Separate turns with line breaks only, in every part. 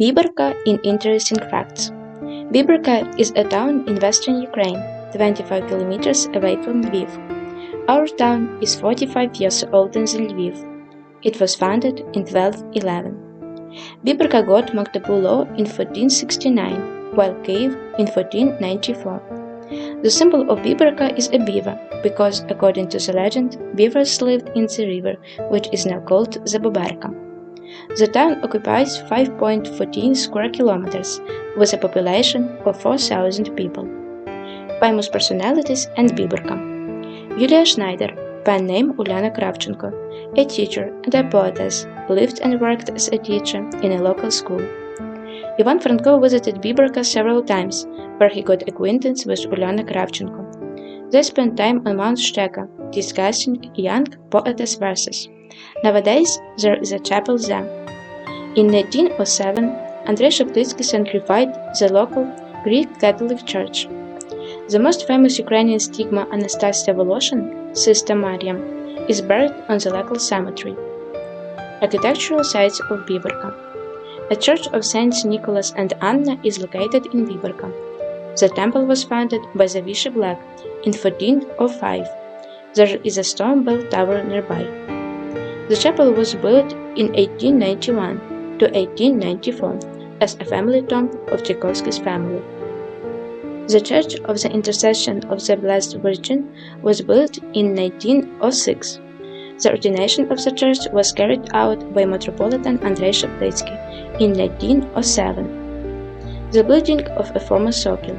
Biberka in interesting facts. Biberka is a town in western Ukraine, 25 kilometers away from Lviv. Our town is 45 years older than Lviv. It was founded in 1211. Biberka got Magdeburg law in 1469, while Kiev in 1494. The symbol of Biberka is a beaver, because according to the legend, beavers lived in the river, which is now called the Boberka. The town occupies 5.14 square kilometers, with a population of 4,000 people. Famous personalities and Biberka. Yulia Schneider, pen name Uliana Kravchenko, a teacher and a poetess, lived and worked as a teacher in a local school. Ivan Franko visited Biberka several times, where he got acquaintance with Uliana Kravchenko. They spent time on Mount Shteka, discussing young poetess verses. Nowadays, there is a chapel there. In 1907, Andrei Shaplitsky sanctified the local Greek Catholic Church. The most famous Ukrainian stigma Anastasia Voloshin, Sister Mariam, is buried on the local cemetery. Architectural sites of Biberka. A church of Saints Nicholas and Anna is located in Biberka. The temple was founded by the Vishy Black in 1405. There is a stone bell tower nearby. The chapel was built in 1891 to 1894 as a family tomb of Tchaikovsky's family. The Church of the Intercession of the Blessed Virgin was built in 1906. The ordination of the church was carried out by Metropolitan Andrei Shaplitsky in 1907. The building of a former circle.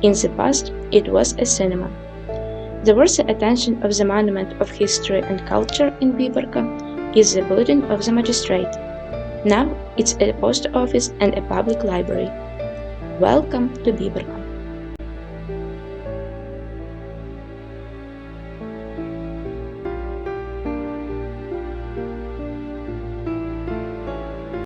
In the past, it was a cinema. The worthy attention of the Monument of History and Culture in Biberka is the building of the magistrate. Now it's a post office and a public library. Welcome to Biberka.